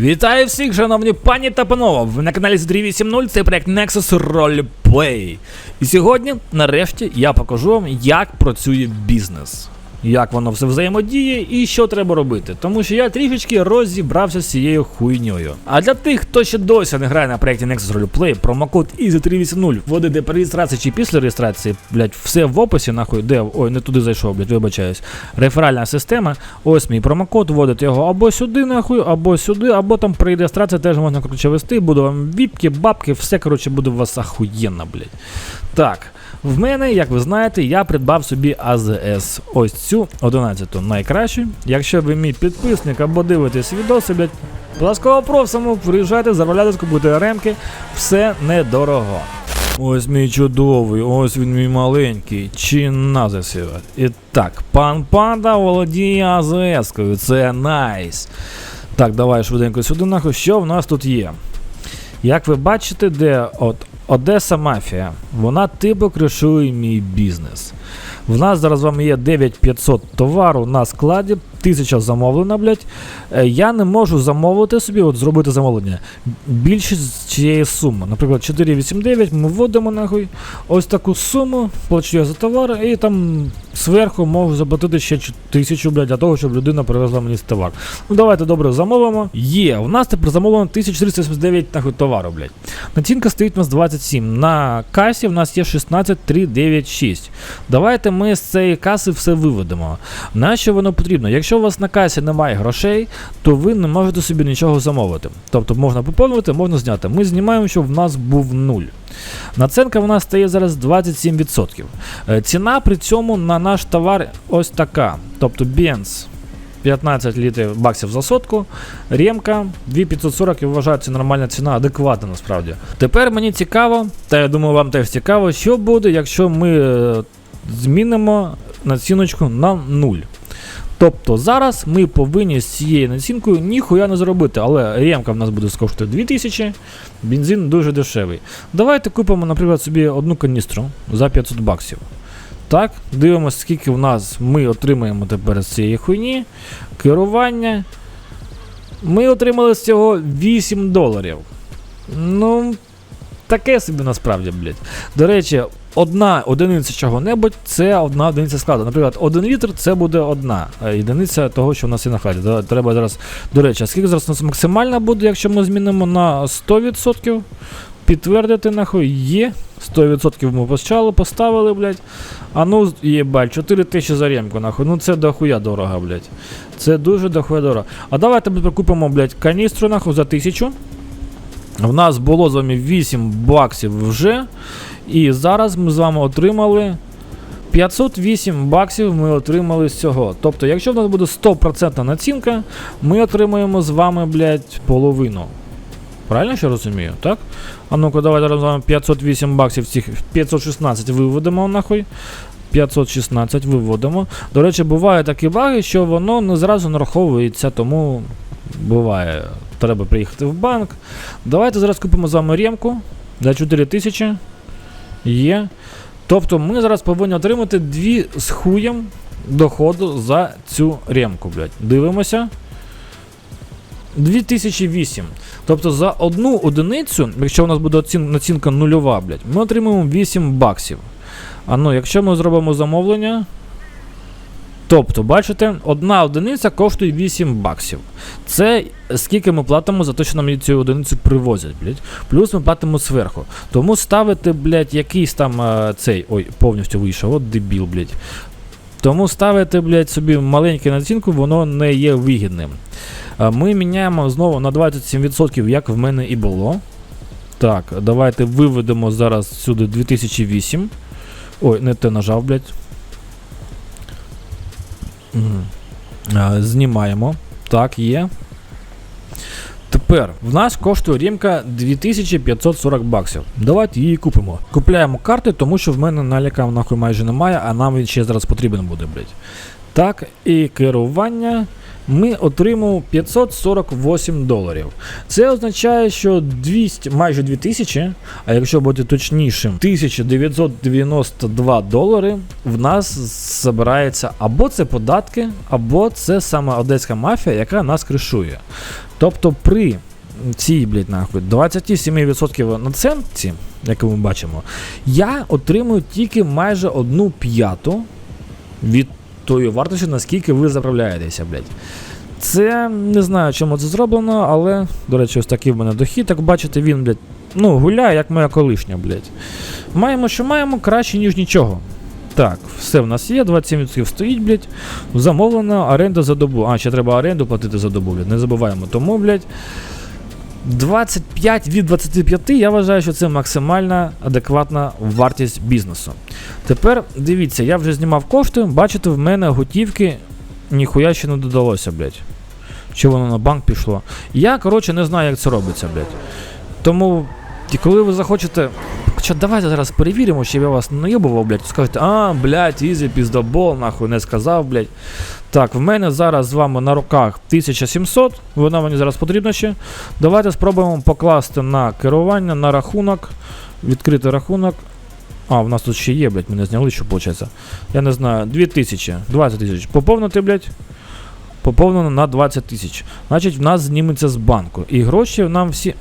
Вітаю всіх, шановні пані та панове! Ви на каналі з 380 це проект Nexus Roleplay. І сьогодні, нарешті, я покажу вам, як працює бізнес. Як воно все взаємодіє і що треба робити. Тому що я трішечки розібрався з цією хуйньою. А для тих, хто ще досі не грає на проєкті Nexus Roleplay, промокод EASY380 вводите при реєстрації чи після реєстрації, блять, все в описі, нахуй, де. Ой, не туди зайшов, блять, вибачаюсь. Реферальна система. Ось мій промокод, вводите його або сюди, нахуй, або сюди, або там при реєстрації теж можна коротше вести. Буде вам віпки, бабки, все коротше буде у вас ахуєнно, блять. Так. В мене, як ви знаєте, я придбав собі АЗС. Ось цю 11-ту найкращу. Якщо ви мій підписник або дивитесь відоси, блядь, ласкаво просимо, приїжджайте, заробляйте, скупуйте ремки, все недорого. Ось мій чудовий, ось він мій маленький, чи назисіва. І так, пан Панда володіє АЗС-кою, це найс. Так, давай швиденько сюди нахуй. Що в нас тут є? Як ви бачите, де от Одеса Мафія, вона типу кришує мій бізнес. В нас зараз з вами є 9500 товару на складі, 1000 замовлена, блядь. Е, Я не можу замовити собі, от зробити замовлення більше з цієї суми. Наприклад, 489 ми вводимо нахуй ось таку суму, плачу я за товар, і там зверху можу заплатити ще 1000, блядь, для того, щоб людина привезла мені товар. Ну давайте добре замовимо. Є, у нас тепер замовлено 1389 нахуй товару, блядь. Націнка стоїть у нас 27. На касі в нас є 16396. Давайте ми з цієї каси все виведемо. Нащо воно потрібно? Якщо у вас на касі немає грошей, то ви не можете собі нічого замовити. Тобто можна поповнити, можна зняти. Ми знімаємо, щоб в нас був нуль. Наценка в нас стає зараз 27%. Е, Ціна при цьому на наш товар ось така. Тобто Benz 15 літрів баксів за сотку, Ремка 2540 і вважається нормальна ціна, адекватна насправді. Тепер мені цікаво, та я думаю, вам теж цікаво, що буде, якщо ми е, змінимо націночку на 0. Тобто зараз ми повинні з цією націнкою ніхуя не зробити, але ремка в нас буде коштувати 2000, бензин дуже дешевий. Давайте купимо, наприклад, собі одну каністру за 500 баксів. Так, дивимося, скільки в нас ми отримаємо тепер з цієї хуйні. Керування. Ми отримали з цього 8 доларів. Ну, таке собі насправді, блядь. До речі, одна одиниця чого-небудь це одна одиниця складу. Наприклад, один літр це буде одна е, одиниця того, що в нас є на хаті. Треба зараз. До речі, а скільки зараз у нас максимальна буде, якщо ми змінимо на 100%? Підтвердити нахуй є. 100% ми почали, поставили, блядь. А ну, єбать, 4 тисячі за ремку, нахуй. Ну це дохуя дорого, блядь. Це дуже дохуя дорого. А давайте ми блядь, каністру нахуй за 1000. В нас було з вами 8 баксів вже. І зараз ми з вами отримали 508 баксів ми отримали з цього. Тобто, якщо в нас буде 100% націнка, ми отримаємо з вами, блядь, половину. Правильно що розумію, так? А ну-ка, давайте з вами 508 баксів цих 516 виведемо нахуй. 516 виводимо. До речі, бувають такі баги, що воно не зразу нараховується, тому буває. Треба приїхати в банк. Давайте зараз купимо з вами ремку за 4000. Є. Тобто ми зараз повинні отримати дві з хуєм доходу за цю ремку, блядь. Дивимося. 2008. Тобто за одну одиницю, якщо у нас буде оцін- націнка нульова, блядь, ми отримаємо 8 баксів. А ну, якщо ми зробимо замовлення. Тобто, бачите, одна одиниця коштує 8 баксів. Це скільки ми платимо за те, що нам цю одиницю привозять, блядь. Плюс ми платимо зверху. Тому ставити, блядь, якийсь там е, цей. Ой, повністю вийшов, от дебіл, блядь. Тому ставити, блядь, собі маленьку націнку, воно не є вигідним. Е, Ми міняємо знову на 27%, як в мене і було. Так, давайте виведемо зараз сюди 2008. Ой, не те нажав, блядь. Е, Знімаємо. Так, є. Тепер в нас коштує рімка 2540 баксів. Давайте її купимо. Купляємо карти, тому що в мене наліка нахуй майже немає, а нам він ще зараз потрібен буде, блядь. Так, і керування ми отримаємо 548 доларів. Це означає, що 200, майже 2000, а якщо бути точнішим, 1992 долари в нас збирається або це податки, або це саме одеська мафія, яка нас кришує. Тобто при цій, блядь, нахуй, 27% наценці, як ми бачимо, я отримую тільки майже одну п'яту від тої вартості, наскільки ви заправляєтеся, блядь. Це не знаю, чому це зроблено, але, до речі, ось такий в мене дохід. Як бачите, він, блядь, ну, гуляє, як моя колишня, блядь. Маємо, що маємо, краще, ніж нічого. Так, все в нас є, 27% стоїть, блядь. Замовлена оренда за добу. А, ще треба оренду платити за добу, блядь. Не забуваємо. Тому, блядь. 25 від 25, я вважаю, що це максимальна адекватна вартість бізнесу. Тепер дивіться, я вже знімав кошти, бачите, в мене готівки ніхуя ще не додалося, блядь. Чи воно на банк пішло. Я, коротше, не знаю, як це робиться, блядь. Тому, коли ви захочете. Хоча давайте зараз перевіримо, чи я вас не наєбував, блядь. Скажете, а, блядь, ізі, піздобол, нахуй не сказав, блядь. Так, в мене зараз з вами на руках 1700, вона мені зараз потрібна ще. Давайте спробуємо покласти на керування, на рахунок, відкрити рахунок. А, в нас тут ще є, блядь, мене зняли, що виходить. Я не знаю, 2000, 20 тисяч. Поповнити, блядь. Поповнено на 20 тисяч. Значить, в нас зніметься з банку. І гроші нам всі.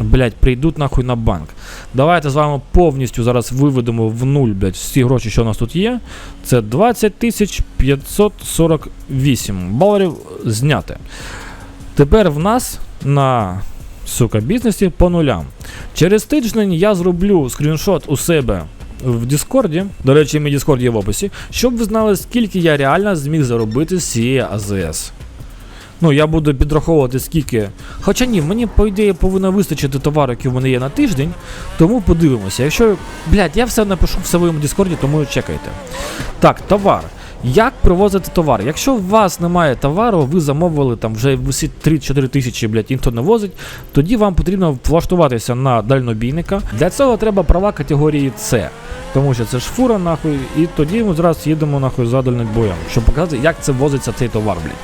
Блять, прийдуть нахуй на банк. Давайте з вами повністю зараз виведемо в нуль, блять, всі гроші, що у нас тут є. Це 20 тисяч 548 доларів зняти. Тепер в нас на сука бізнесі по нулям. Через тиждень я зроблю скріншот у себе в Діскорді. До речі, мій Діскорд є в описі, щоб ви знали, скільки я реально зміг заробити з цієї АЗС. Ну, я буду підраховувати скільки. Хоча ні, мені, по ідеї, повинно вистачити товару, який в мене є на тиждень. Тому подивимося. Якщо. Блядь, я все напишу в своєму Діскорді, тому чекайте. Так, товар. Як привозити товар? Якщо у вас немає товару, ви замовили там вже висить 3-4 тисячі, блядь, ніхто не возить, тоді вам потрібно влаштуватися на дальнобійника. Для цього треба права категорії С. Тому що це ж фура, нахуй, і тоді ми зараз їдемо нахуй за дальнобоєм, щоб показати, як це возиться цей товар, блядь.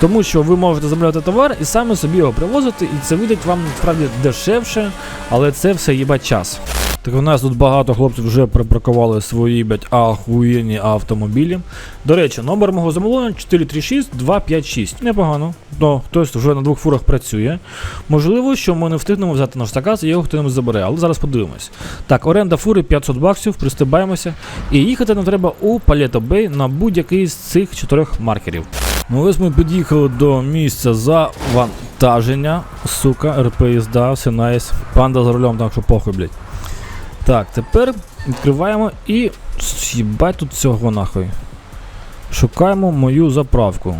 Тому що ви можете замовляти товар і саме собі його привозити, і це вийде вам справді дешевше, але це все їбать час. Так у нас тут багато хлопців вже припаркували свої блядь, ахуєнні автомобілі. До речі, номер мого замовлення 436-256. Непогано. Ну, хтось вже на двох фурах працює. Можливо, що ми не встигнемо взяти наш заказ і його хтось забере, але зараз подивимось. Так, оренда фури 500 баксів, пристибаємося. І їхати нам треба у Палето Бей на будь-який з цих чотирьох маркерів. Ну ось ми під'їхали до місця завантаження. Сука, РПСДА, все найс. Панда за рулем, так що похуй, блядь. Так, тепер відкриваємо і. Їбать тут цього нахуй. Шукаємо мою заправку.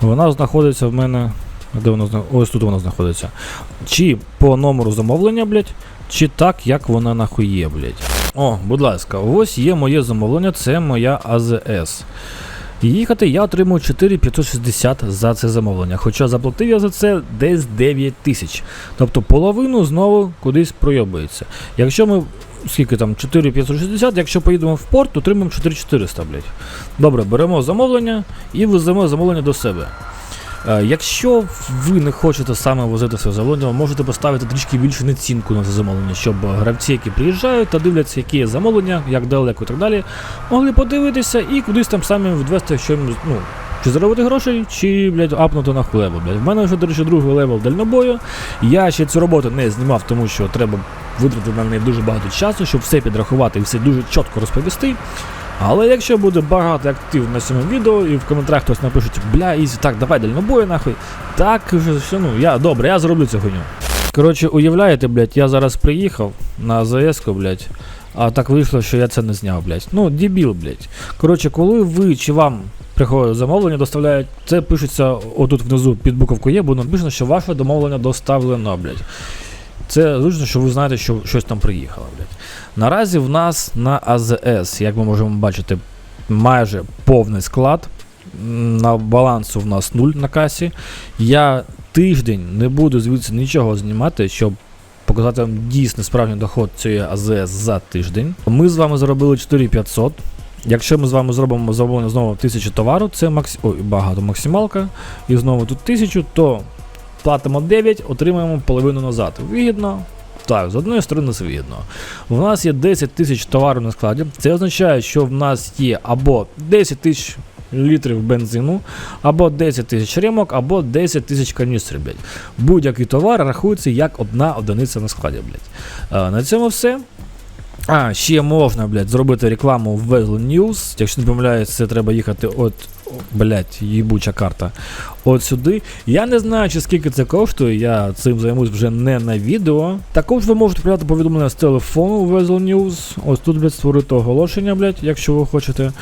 Вона знаходиться в мене. Де вона знаходиться? Ось тут вона знаходиться. Чи по номеру замовлення, блядь, чи так, як вона нахуй є, блядь. О, будь ласка, ось є моє замовлення, це моя АЗС. Їхати я отримую 4560 за це замовлення, хоча заплатив я за це десь 9 тисяч. Тобто половину знову кудись пройобується. Якщо ми. Скільки там? 4560, якщо поїдемо в порт, отримаємо 4400, блядь. Добре, беремо замовлення і веземо замовлення до себе. Е, якщо ви не хочете саме возити своє замовлення, можете поставити трішки більшу націнку на це замовлення, щоб гравці, які приїжджають та дивляться, які є замовлення, як далеко і так далі, могли подивитися і кудись там самі відвести, що ну, чи заробити грошей, чи, блядь, апнути на левел, блядь. В мене вже, до речі, другий левел дальнобою. Я ще цю роботу не знімав, тому що треба витратити на неї дуже багато часу, щоб все підрахувати і все дуже чітко розповісти. Але якщо буде багато актив на цьому відео і в коментарях хтось напише, бля, Ізі, так, давай дальнобої нахуй. Так, все, ну, я добре, я зроблю цю хуйню. Коротше, уявляєте, блядь, я зараз приїхав на АЗС-ку, блядь, а так вийшло, що я це не зняв, блядь. Ну, дебіл, блядь. Коротше, коли ви чи вам приходить замовлення, доставляють, це пишеться отут внизу під буковкою є, бо написано, що ваше домовлення доставлено, блядь. Це зручно, що ви знаєте, що щось там приїхало, блядь. Наразі в нас на АЗС, як ми можемо бачити, майже повний склад. На балансу в нас нуль на касі. Я тиждень не буду звідси нічого знімати, щоб показати вам дійсно справжній доход цієї АЗС за тиждень. Ми з вами заробили 4500. Якщо ми з вами зробимо замовлення знову 1000 товару, це максі... Ой, багато максималка, і знову тут 1000, то платимо 9, отримаємо половину назад. Вигідно. Так, з одної сторони це вигідно. У нас є 10 тисяч товарів на складі. Це означає, що в нас є або 10 тисяч літрів бензину, або 10 тисяч ремок, або 10 тисяч каністрів, блядь. Будь-який товар рахується як одна одиниця на складі, блядь. Е, на цьому все. А, ще можна, блядь, зробити рекламу в Weather News. Якщо не помиляюсь, це треба їхати от, блядь, їбуча карта. От сюди. Я не знаю, чи скільки це коштує, я цим займусь вже не на відео. Також ви можете прийняти повідомлення з телефону в Weather News. Ось тут, блядь, створити оголошення, блядь, якщо ви хочете.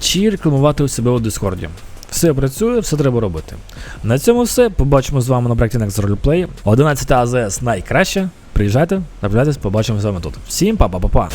Чи рекламувати у себе у Дискорді. Все працює, все треба робити. На цьому все. Побачимо з вами на проєкті Next Roleplay. 11 АЗС найкраще. Приїжджайте, направляйтесь, побачимо з вами тут. Всім па-па-па-па.